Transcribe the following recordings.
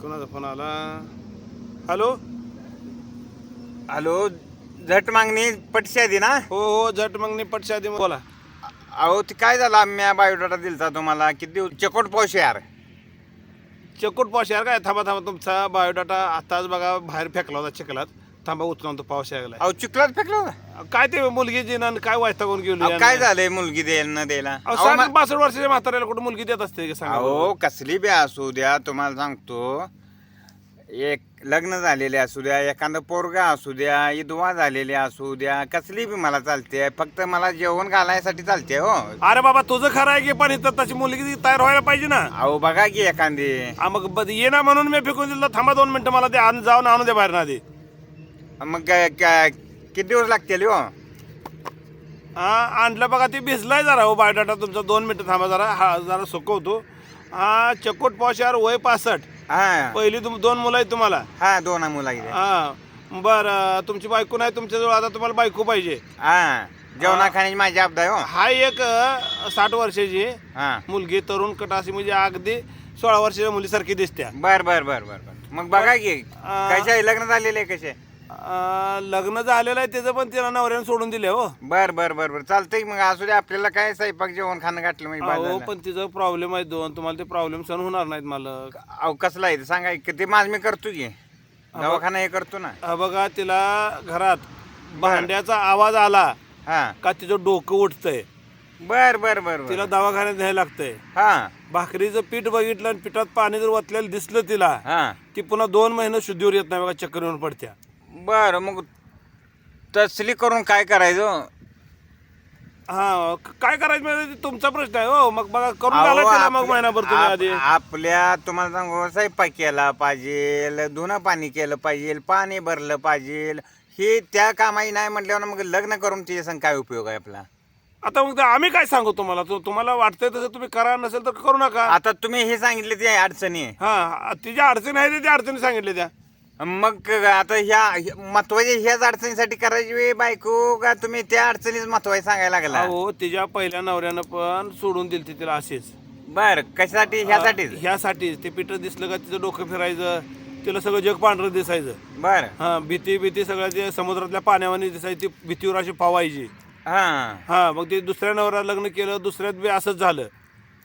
कोणाचा फोन आला? Hello? Hello झट मागणी पटशी आधी ना? हो हो झट मग निपट शादी बोला. अहो ते काय झालं? आम्ही बायोडाटा दिलता तुम्हाला. किती दिवस चकोट पाऊस यार. चकूट पाऊस यार काय? थांबा थांबा तुमचा बायोडाटा आताच बघा बाहेर फेकला होता चिखलात. थांबा उचलून तो पाऊस यायला अहो चिखलात फेकलं? काय ते मुलगी जी ना काय वैतागून गेली अहो, काय झालंय मुलगी द्यायला न द्यायला अहो, अहो, साठ मा- बासष्ट वर्षाच्या म्हाताऱ्याला कुठं मुलगी देत असते का सांगा अहो बरं? कसली बी असू द्या तुम्हाला सांगतो. एक लग्न झालेले असू द्या एखादं पोरगा असू द्या विधवा झालेली असू द्या कसली बी मला चालते. फक्त मला जेवण घालायसाठी चालते हो. अरे बाबा तुझं खरं आहे की पण इथं तशी मुलगी तयार व्हायला पाहिजे ना? अहो बघा की एखादी. हा, मग ब- ये ना म्हणून मी फेकून दिलं. थांबा दोन मिनिटं मला ते आण जाऊन आणून दे बाहेर ना आधी. मग काय- काय- किती दिवस लागतील हो? हा आणलं बघा ते भिजलाय जरा हो बायोडाटा तुमचा. दोन मिनिटं थांबा जरा. हा जरा सुकवतो हा चकोट यार वय पासष्ट. हा. पहिली तुम दोन मुलं आहेत तुम्हाला. हा दोन मुला हा. बरं तुमची बायको नाही तुमच्याजवळ आता तुम्हाला बायको पाहिजे. हा. जेवणा खाण्याची माझी आपदा आहे हो. हा एक अ, साठ वर्षाची. हा. मुलगी तरुण कट अशी म्हणजे अगदी सोळा वर्षाच्या मुलीसारखी दिसते बर बर बर बर बर. मग बघा की कशा आहे, लग्न झालेले आहे कसे? अ, लग्न झालेलं आहे त्याचं पण तिला नवऱ्यानं सोडून दिले हो. बर बर बर बर. चालतंय मग असू दे आपल्याला काय स्वयंपाक जेवण खाणं गाठलं म्हणजे अहो झालं. पण तिचं प्रॉब्लेम आहे दोन. तुम्हाला ते प्रॉब्लेम सहन होणार नाहीत मला अहो कसला आहे ते? सांगा की ते माझ मी करतो की. दवाखाना हे करतो ना. हा बघा तिला घरात भांड्याचा आवाज आला हा. का तिचं डोकं उठतंय. बर बर बर बर. तिला दवाखान्यात न्यायला लागतंय. हा. भाकरीचं पीठ बघितलं आणि पिठात पाणी जर वतलेलं दिसलं तिला हा. ती पुन्हा दोन महिने शुद्धीवर येत नाही बघा चक्कर येऊन पडत्या. बर मग तसली करून काय करायचं? हा क- काय करायचं म्हणजे ते तुमचा प्रश्न आहे हो. मग बघा करून अहो, घाला तिला मग आपल्या- महिनाभर तुम्ही आप- आधी. आपल्या तुम्हाला सांगू स्वयंपाक केला पाहिजे धुणं पाणी केलं पाहिजे पाणी भरलं पाहिजे हे त्या कामाही नाही म्हटल्यावर मग लग्न करून तिच्या संग काय उपयोग आहे आपला? आता मग ते आम्ही काय सांगू तुम्हाला? तो- तुम्हाला वाटतंय तसं तुम्ही करा नसेल तर करू नका. आता तुम्ही हे सांगितले ते अडचणी आहे. हा तिच्या अडचणी आहे ते त्या अडचणी सांगितले त्या. मग आता ह्या महत्त्वाच्या ह्याच अडचणीसाठी करायची वेळ बायको का तुम्ही त्या अडचणीच महत्त्वाचे सांगायला लागला? हो तिच्या पहिल्या नवऱ्यानं पण सोडून दिली तिला असेच. बर कशासाठी? ह्यासाठीच? ह्यासाठीच ते पिठ दिसलं का तिचं डोकं फिरायचं तिला सगळं जग पांढरं दिसायचं. बर. हा भीती भीती सगळ्या ते समुद्रातल्या पाण्यावानी दिसायची ती भीतीवर अशी पावायची हा. हा मग ते दुसऱ्या नवऱ्या लग्न केलं दुसऱ्यात बी असंच झालं.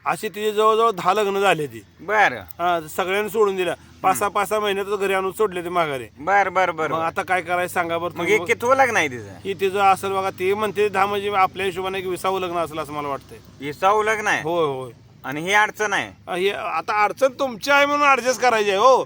अशी तिची जवळजवळ दहा लग्न झाले ती. बर. हा सगळ्यांनी सोडून दिल्या. पाच सहा पाच सहा महिन्यातच घरी आणून सोडले ते माघारी. बर बर बर मग आता काय करायचं सांगा बरं मग तुम्ही. हे कितवं लग्न आहे तिचं? ही तिचं असेल बघा ती म्हणते दहा म्हणजे आपल्या हिशोबाने एक विसावं लग्न असेल असं मला वाटतंय. हे लग्न आहे? होय होय. आणि ही अडचण आहे? अ, हे आता अडचण तुमची आहे म्हणून ऍडजस्ट करायची आहे हो.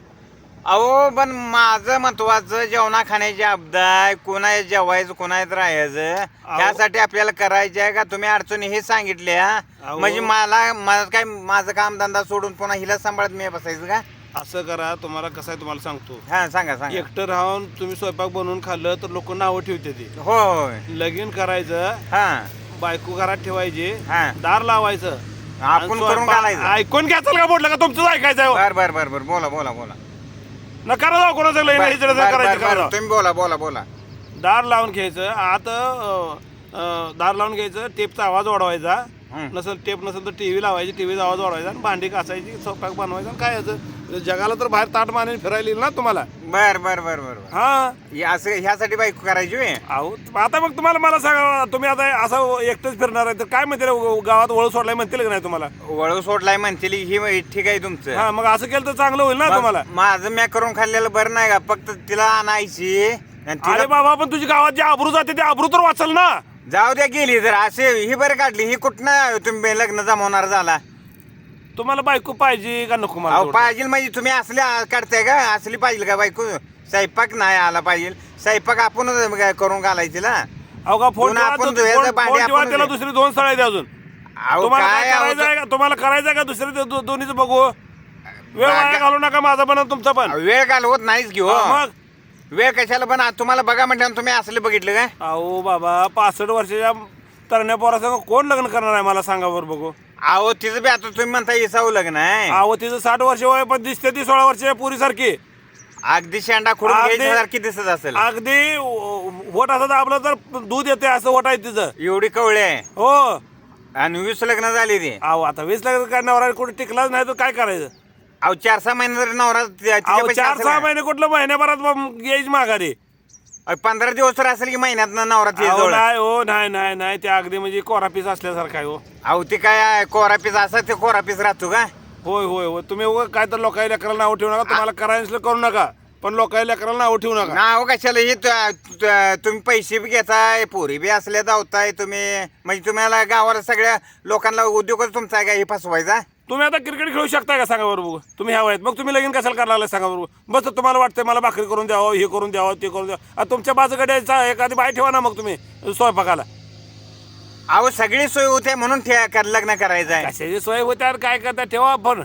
अहो पण माझं महत्वाचं जेवणा खाण्याची अब्दाय कोणा जेवायचं कोणात राहायचं त्यासाठी आपल्याला करायचं आहे का? तुम्ही अडचणी हे सांगितल्या. अहो. म्हणजे मला काय माझं काम धंदा सोडून पुन्हा हिला सांभाळत मी बसायचं का? असं करा तुम्हाला कसं आहे तुम्हाला सांगतो. हा सांगा सांगा. एकटं राहून तुम्ही स्वयंपाक बनवून खाल्लं तर लोक नावं ठेवते ते. हो होय. लगीन करायचं हा. बायको घरात ठेवायची हा. दार लावायचं. आपण आणि करून स्वयंपाक- घालायचं. ऐकून घ्यायचं का बोललं का? तुमचं ऐकायचं आहे हो? बर बर बर बर. बोला बोला बोला. नका जाऊ कोणाचं बर, हिजडं बर, करायचं बर. तुम्ही बोला बोला बोला. दार लावून घ्यायचं. आत अं, अं, दार लावून घ्यायचं टेपचा आवाज वाढवायचा. हं. नसेल टेप नसेल तर टीव्ही लावायची टीव्हीचा आवाज वाढवायचा आणि भांडी घासायची स्वयंपाक बनवायचा आणि खायचं जगाला तर बाहेर ताट माने फिरायला येईल ना तुम्हाला? बर बर बर बर बर. हा? हे असं ह्यासाठी बायको करायची होय? अहो आता मग तुम्हाला मला सांगा तुम्ही आता असं एकटंच फिरणार आहे तर काय म्हणतील? ग- गावात वळू सोडलाय म्हणतील का नाही तुम्हाला? वळू सोडलाय म्हणतील ही ठीक आहे तुमचं. हा मग असं केलं तर चांगलं होईल ना तुम्हाला? माझं मी करून खाल्लेलं बरं नाही का? फक्त तिला आणायची आणि तिला अरे बाबा पण तुझी गावात जे आबरू जाते ते आबरू तर वाचल ना? जाऊ द्या गेली तर असे ही बरं काढली. ही कुठनं तुम्ही लग्न जमवणार झाला? तुम्हाला बायको पाहिजे का नको मला अहो? पाहिजे म्हणजे तुम्ही असले काढताय का? असली पाहिजे का बायको? स्वयंपाक नाही आला पाहिजे. स्वयंपाक आपण करून घालायची ना. अहो का फोन ठेवा, आपण दु- धुयाचं फोन- भांडी फोन ठेवा, आपण त्याला. दुसरी दोन स्थळ अजून. अहो तुम्हाला काय काय अहो, करायचं आहे का तुम्हाला करायचं आहे का दुसरे दोन्हीचं बघू? वेळ वाया बागा- घालू नका माझा पण आणि तुमचा पण. वेळ घालवत नाहीच घेऊ हा, मग? वेळ कशाला पण आ- तुम्हाला बघा म्हटलं तुम्ही असले बघितलं काय अहो बाबा पासष्ट वर्षाच्या तरण्या पोरासंग कोण लग्न करणार आहे मला सांगा बरं बघू. अहो तिचं बी आता तुम्ही म्हणता इसावं लग्न आहे. अहो तिचं साठ वर्ष वय पण दिसते ती सोळा वर्षाच्या पुरी सारखी अगदी शेंडा खोडून अगदी- घ्यायच्यासारखी दिसत असेल. अगदी वोट असं आपलं तर दूध येते असं वोट आहे तिचं. एवढी कवळे आहे. हो. आणि वीस लग्न झाली ती. अहो आता वीस लाख काय नवरा कुठे टिकलाच नाही तर काय करायचं? अहो चार सहा महिने जर नवरा त्या- अहो तिच्यापाशी चार असेल सहा? महिने कुठलं महिन्याभरात यायची माघारी. पंधरा दिवस तर असेल की महिन्यात नवरा अहो, तिच्याजवळ. नाही हो नाही नाही नाही ते अगदी म्हणजे कोरा पीस असल्यासारखं आहे हो. अहो ते काय कोरापीस असं ते कोरापीस राहतो का? होय होय होय. तुम्ही उगाच काय तर लोकांच्या लेकराला नाव ठेवू नका. तुम्हाला करायचं करू नका. पण लोकांच्या लेकराला नाव ठेवू नका. नाव कशाला? हे तु- तु- तुम्ही पैसे बी घेताय पोरी बी असल्या धावताय तुम्ही. म्हणजे तुम्हाला गावाला सगळ्या लोकांना उद्योगच तुमचा आहे का? हे फसवायचा? तुम्ही आता क्रिकेट खेळू शकताय का? सांगा बरं बघू. तुम्ही ह्या वयात. मग तुम्ही लगीन कशाला करायला लागलाय सांगा बरोबर बस तर तुम्हाला वाटतंय मला भाकरी करून द्यावं हे करून द्यावं ते करून द्यावं. आता तुमच्या बाजूकडे जा- एखादी बाई ठेवा ना मग तुम्ही स्वयंपाकाला. अहो सगळी सोय होते म्हणून ठे कर- लग्न करायचं आहे. कशाची सोय होते यार काय करता? ठेवा पण.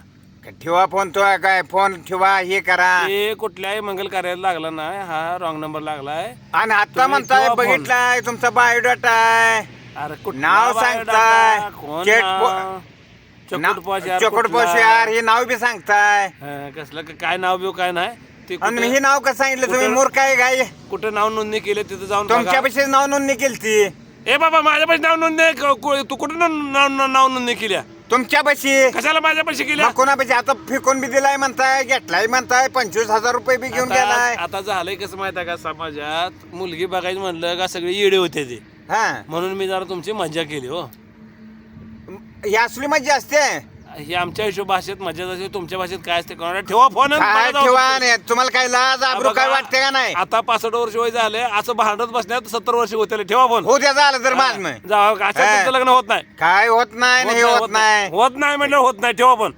ठेवा फोन तो काय फोन ठेवा हे करा. ते कुठल्याही मंगल कार्याला लागला नाही. हा रॉंग नंबर लागलाय. आणि आता तुम्ही म्हणताय ठेवा फोन. बघितलाय तुमचा बायोडाटा आहे. अरे कुठला नाव? सांगताय. कोण चेट नाव? चकुट पोशार हे नाव बी सांगताय. कसलं क- काय नाव बिव काय नाही. ते आणि हे नाव कसं सांगितलं तुम्ही? मूर्ख आहे काय? कुठं नाव नोंदणी केले तिथं जाऊन बघा. तुमच्यापेक्षा नाव नोंदणी केली ए बाबा माझ्यापाशी नाव नोंदणी क- कु- तू कुठं नाव नाव- नाव नोंदणी केल्या तुमच्यापाशी? कशाला माझ्यापाशी केल्या मग कोणापाशी? आता फेकून बी दिलाय म्हणताय घेतलाय म्हणताय पंचवीस हजार रुपये बी घेऊन गेलाय. आता आता झालंय कसं माहीत आहे का समाजात? मुलगी बघायची म्हणलं का सगळे येडे होते ते. हा. म्हणून मी जरा तुमची मजा केली हो. ही असली मजा असते. ही आमच्या हिशोब भाषेत मजा असते तुमच्या भाषेत काय असते कोणाला ठेवा फोन काय ठेवा नाही तुम्हाला काय लाज आबरू काय वाटते का नाही? आता पासष्ट वर्ष वय झाले असं भांडत बसण्यात सत्तर वर्ष होते ठेवा फोन हो द्या झालं तर माझ का असं. तुमचं लग्न होत नाही. काय होत नाही होत नाही होत नाही. म्हटलं होत नाही. ठेवा पण